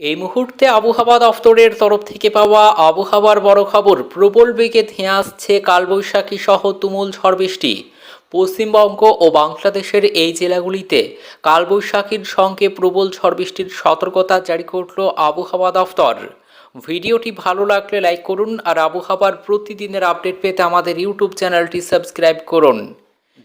এই মুহূর্তে আবহাওয়া দফতরের তরফ থেকে পাওয়া আবহাওয়ার বড় খবর, প্রবল বেগে ধেয়ে আসছে কালবৈশাখী সহ তুমুল ঝড় বৃষ্টি। পশ্চিমবঙ্গ ও বাংলাদেশের এই জেলাগুলিতে কালবৈশাখীর সঙ্গে প্রবল ঝড় বৃষ্টির সতর্কতা জারি করল আবহাওয়া দফতর। ভিডিওটি ভালো লাগলে লাইক করুন আর আবহাওয়ার প্রতিদিনের আপডেট পেতে আমাদের ইউটিউব চ্যানেলটি সাবস্ক্রাইব করুন।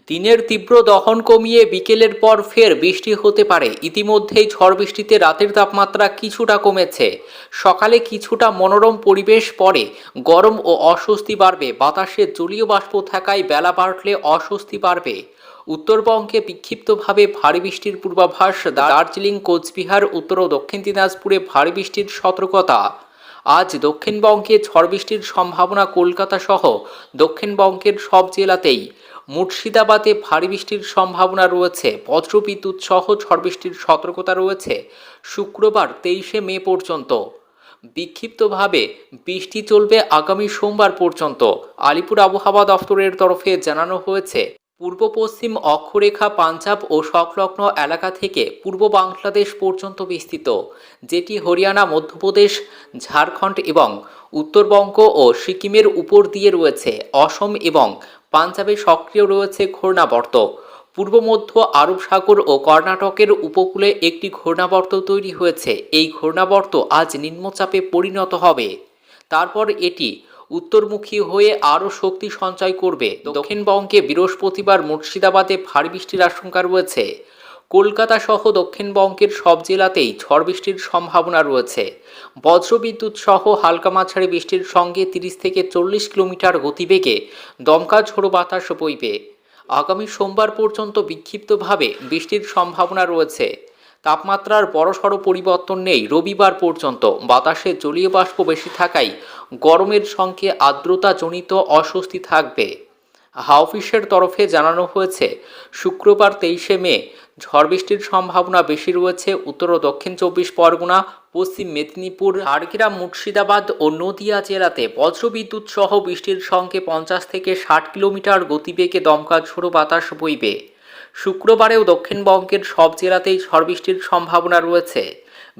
দিনের তীব্র দহন কমিয়ে বিকেলের পর ফের বৃষ্টি হতে পারে। ইতিমধ্যেই ঝড় বৃষ্টিতে রাতের তাপমাত্রা কিছুটা কমেছে। সকালে কিছুটা মনোরম পরিবেশ পরে গরম ও অস্বস্তি বাড়বে। বাতাসে জলীয় বাষ্প থাকায় বেলা বাড়লে অস্বস্তি বাড়বে। উত্তরবঙ্গে বিক্ষিপ্তভাবে ভারী বৃষ্টির পূর্বাভাস দার্জিলিং, কোচবিহার, উত্তর ও দক্ষিণ দিনাজপুরে ভারী বৃষ্টির সতর্কতা। আজ দক্ষিণবঙ্গে ঝড় বৃষ্টির সম্ভাবনা কলকাতা সহ দক্ষিণবঙ্গের সব জেলাতেই। মুর্শিদাবাদে ভারী বৃষ্টির সম্ভাবনা রয়েছে। বজ্রবিদ্যুৎ সহ ঝড় বৃষ্টির সতর্কতা রয়েছে শুক্রবার তেইশে মে পর্যন্ত। বিক্ষিপ্তভাবে বৃষ্টি চলবে আগামী সোমবার পর্যন্ত। আলিপুর আবহাওয়া দফতরের তরফে জানানো হয়েছে, পূর্ব পশ্চিম অক্ষরেখা, পাঞ্জাব ও সংলগ্ন এলাকা থেকে পূর্ব বাংলাদেশ পর্যন্ত বিস্তৃত, যেটি হরিয়ানা, মধ্যপ্রদেশ, ঝাড়খণ্ড এবং উত্তরবঙ্গ ও সিকিমের উপর দিয়ে রয়েছে। অসম এবং পাঞ্জাবে সক্রিয় রয়েছে ঘূর্ণাবর্ত। পূর্ব মধ্য আরব সাগর ও কর্ণাটকের উপকূলে একটি ঘূর্ণাবর্ত তৈরি হয়েছে। এই ঘূর্ণাবর্ত আজ নিম্নচাপে পরিণত হবে। তারপর এটি উত্তরমুখী হয়ে আরও শক্তি সঞ্চয় করবে। দক্ষিণবঙ্গে বৃহস্পতিবার মুর্শিদাবাদে ভারী বৃষ্টির আশঙ্কা রয়েছে। কলকাতা সহ দক্ষিণবঙ্গের সব জেলাতেই ঝড় বৃষ্টির সম্ভাবনা রয়েছে। বজ্রবিদ্যুৎ সহ হালকা মাঝারি বৃষ্টির সঙ্গে তিরিশ থেকে চল্লিশ কিলোমিটার গতিবেগে দমকা ঝোড়ো বাতাস বইবে। আগামী সোমবার পর্যন্ত বিক্ষিপ্তভাবে বৃষ্টির সম্ভাবনা রয়েছে। তাপমাত্রার বড়সড় পরিবর্তন নেই রবিবার পর্যন্ত। বাতাসে জলীয় বাষ্প বেশি থাকায় গরমের সঙ্গে আর্দ্রতাজনিত অস্বস্তি থাকবে। হাওফিসের তরফে জানানো হয়েছে, শুক্রবার তেইশে মে ঝড় বৃষ্টির সম্ভাবনা বেশি রয়েছে উত্তর ও দক্ষিণ চব্বিশ পরগনা, পশ্চিম মেদিনীপুর, ঝাড়গ্রাম, মুর্শিদাবাদ ও নদিয়া জেলাতে বজ্রবিদ্যুৎ সহ বৃষ্টির সঙ্গে পঞ্চাশ থেকে ষাট কিলোমিটার গতিবেগে দমকা ঝোড়ো বাতাস বইবে। শুক্রবারেও দক্ষিণবঙ্গের সব জেলাতেই ঝড় বৃষ্টির সম্ভাবনা রয়েছে।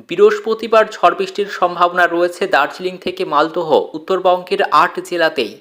বৃহস্পতিবার ঝড় বৃষ্টির সম্ভাবনা রয়েছে দার্জিলিং থেকে মালদহ, উত্তরবঙ্গের আট জেলাতেই।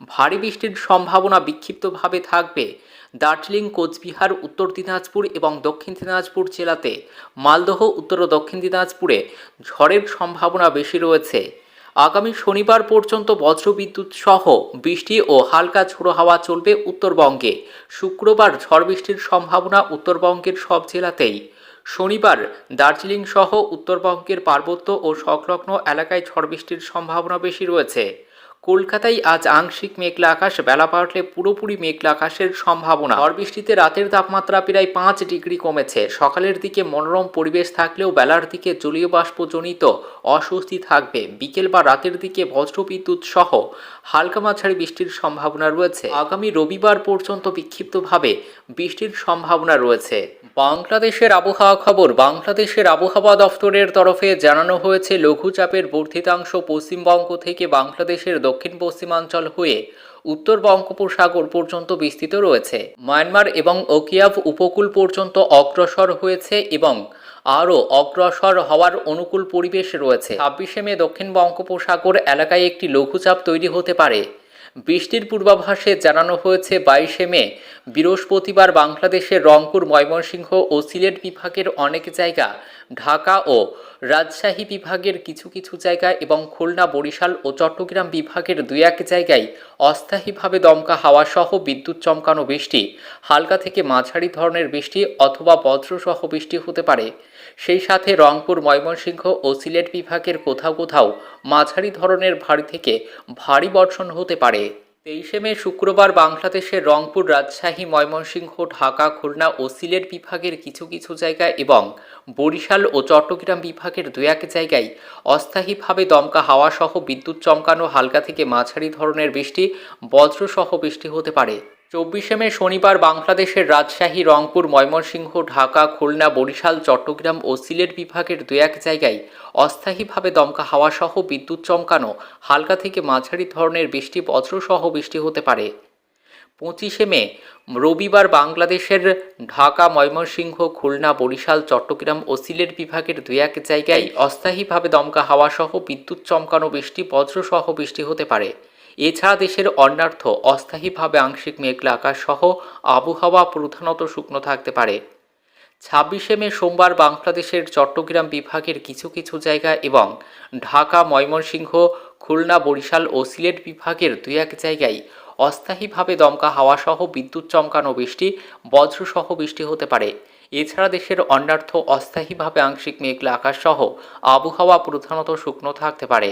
ভারী বৃষ্টির সম্ভাবনা বিক্ষিপ্তভাবে থাকবে। দার্জিলিং, কোচবিহার, উত্তর দিনাজপুর এবং দক্ষিণ দিনাজপুর জেলাতে, মালদহ, উত্তর ও দক্ষিণ দিনাজপুরে ঝড়ের সম্ভাবনা বেশি রয়েছে। আগামী শনিবার পর্যন্ত বজ্রবিদ্যুৎ সহ বৃষ্টি ও হালকা ঝোড়ো হাওয়া চলবে উত্তরবঙ্গে। শুক্রবার ঝড় বৃষ্টির সম্ভাবনা উত্তরবঙ্গের সব জেলাতেই। শনিবার দার্জিলিং সহ উত্তরবঙ্গের পার্বত্য ও সংলগ্ন এলাকায় ঝড় বৃষ্টির সম্ভাবনা বেশি রয়েছে। কলকাতায় আজ আংশিক মেঘলা আকাশ, বেলা পাল্টলে পুরোপুরি মেঘলা আকাশের সম্ভাবনা। ঝড় বৃষ্টিতে রাতের তাপমাত্রা প্রায় পাঁচ ডিগ্রি কমেছে। সকালের দিকে মনোরম পরিবেশ থাকলেও বেলার দিকে জলীয় বাষ্পজনিত অস্বস্তি থাকবে। বিকেল বা রাতের দিকে বজ্রবিদ্যুৎ সহ হালকা মাঝারি বৃষ্টির সম্ভাবনা রয়েছে। আগামী রবিবার পর্যন্ত বিক্ষিপ্তভাবে বৃষ্টির সম্ভাবনা রয়েছে। বাংলাদেশের আবহাওয়া খবর, বাংলাদেশের আবহাওয়া দফতরের তরফে জানানো হয়েছে, লঘুচাপের বর্ধিতাংশ পশ্চিমবঙ্গ থেকে বাংলাদেশের দক্ষিণ পশ্চিমাঞ্চল হয়ে উত্তর বঙ্গোপসাগর পর্যন্ত বিস্তৃত রয়েছে। মায়ানমার এবং ওকিয়াভ উপকূল পর্যন্ত অগ্রসর হয়েছে এবং আরও অগ্রসর হওয়ার অনুকূল পরিবেশ রয়েছে। ছাব্বিশে মে দক্ষিণ বঙ্গোপসাগর এলাকায় একটি লঘুচাপ তৈরি হতে পারে। বৃষ্টির পূর্বাভাসে জানানো হয়েছে বাইশে মে, বৃহস্পতিবার বাংলাদেশের রংপুর, ময়মনসিংহ ও সিলেট বিভাগের অনেক জায়গা, ঢাকা ও রাজশাহী বিভাগের কিছু কিছু জায়গা এবং খুলনা, বরিশাল ও চট্টগ্রাম বিভাগের দুই এক জায়গায় অস্থায়ীভাবে দমকা হাওয়া সহ বিদ্যুৎ চমকানো বৃষ্টি, হালকা থেকে মাঝারি ধরনের বৃষ্টি অথবা বজ্রসহ বৃষ্টি হতে পারে। সেই সাথে রংপুর, ময়মনসিংহ ও সিলেট বিভাগের কোথাও কোথাও মাঝারি ধরনের ভারী থেকে ভারী বর্ষণ হতে পারে। তেইশে মে শুক্রবার বাংলাদেশের রংপুর, রাজশাহী, ময়মনসিংহ, ঢাকা, খুলনা ও সিলেট বিভাগের কিছু কিছু জায়গা এবং বরিশাল ও চট্টগ্রাম বিভাগের দু এক জায়গায় অস্থায়ীভাবে দমকা হাওয়া সহ বিদ্যুৎ চমকানো হালকা থেকে মাঝারি ধরনের বৃষ্টি, বজ্রসহ বৃষ্টি হতে পারে। চব্বিশে মে শনিবার বাংলাদেশের রাজশাহী, রংপুর, ময়মনসিংহ, ঢাকা, খুলনা, বরিশাল, চট্টগ্রাম ও সিলেট বিভাগের দু এক জায়গায় অস্থায়ীভাবে দমকা হাওয়া সহ বিদ্যুৎ চমকানো, হালকা থেকে মাঝারি ধরনের বৃষ্টি, বজ্রসহ বৃষ্টি হতে পারে। পঁচিশে মে, রবিবার বাংলাদেশের ঢাকা, ময়মনসিংহ, খুলনা, বরিশাল, চট্টগ্রাম ও সিলেট বিভাগের দু এক জায়গায় অস্থায়ীভাবে দমকা হাওয়া সহ বিদ্যুৎ চমকানো বৃষ্টি, বজ্রসহ বৃষ্টি হতে পারে। এছাড়া দেশের অন্যার্থ, অস্থায়ীভাবে আংশিক মেঘলা আকাশ সহ আবহাওয়া প্রধানত শুকনো থাকতে পারে। ছাব্বিশে মে সোমবার বাংলাদেশের চট্টগ্রাম বিভাগের কিছু কিছু জায়গা এবং ঢাকা, ময়মনসিংহ, খুলনা, বরিশাল ও সিলেট বিভাগের দুই এক জায়গায় অস্থায়ীভাবে দমকা হাওয়া সহ বিদ্যুৎ চমকানো বৃষ্টি, বজ্রসহ বৃষ্টি হতে পারে। এছাড়া দেশের অন্যার্থ, অস্থায়ীভাবে আংশিক মেঘলা আকাশ সহ আবহাওয়া প্রধানত শুকনো থাকতে পারে।